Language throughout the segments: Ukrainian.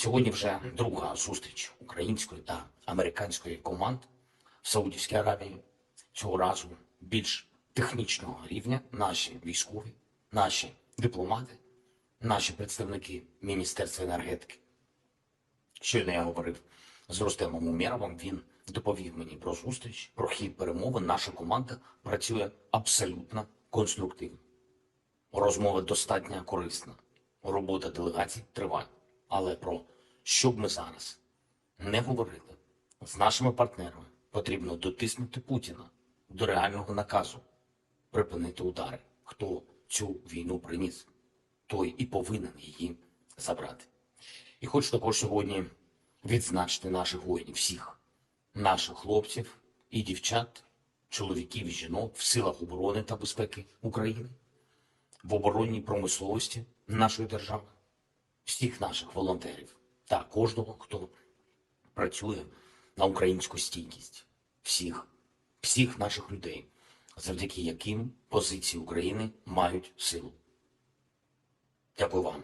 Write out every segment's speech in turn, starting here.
Сьогодні вже друга зустріч української та американської команд в Саудівській Аравії. Цього разу більш технічного рівня наші військові, наші дипломати, наші представники Міністерства енергетики. Щойно я говорив з Рустемом Умєровим, він доповів мені про зустріч, про хід перемовин. Наша команда працює абсолютно конструктивно. Розмова достатньо корисна. Робота делегацій триває. Але про що б ми зараз не говорили з нашими партнерами, потрібно дотиснути Путіна до реального наказу припинити удари. Хто цю війну приніс, той і повинен її забрати. І хочу також сьогодні відзначити наших воїнів, всіх наших хлопців і дівчат, чоловіків і жінок в силах оборони та безпеки України, в оборонній промисловості нашої держави, всіх наших волонтерів та кожного, хто працює на українську стійкість, всіх, всіх наших людей, завдяки яким позиції України мають силу. Дякую вам.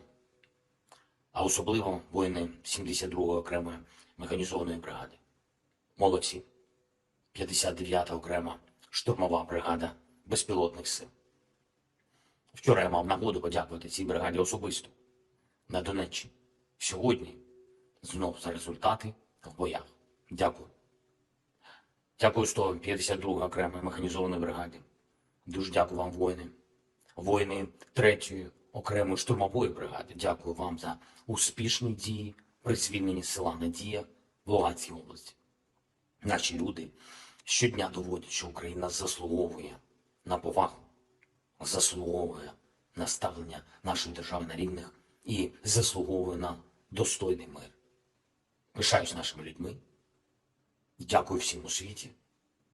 А особливо воїни 72-ї окремої механізованої бригади. Молодці. 59-та окрема штурмова бригада безпілотних сил. Вчора я мав нагоду подякувати цій бригаді особисто на Донеччині. Сьогодні знов за результати в боях. Дякую. Дякую 152 окремої механізованої бригаді. Дуже дякую вам, воїни. Воїни 3-ї окремої штурмової бригади. Дякую вам за успішні дії при звільненні села Надія в Луганській області. Наші люди щодня доводять, що Україна заслуговує на повагу, заслуговує на ставлення нашої держави на рівних і заслуговує на достойний мир. Пишаюсь нашими людьми. Дякую всім у світі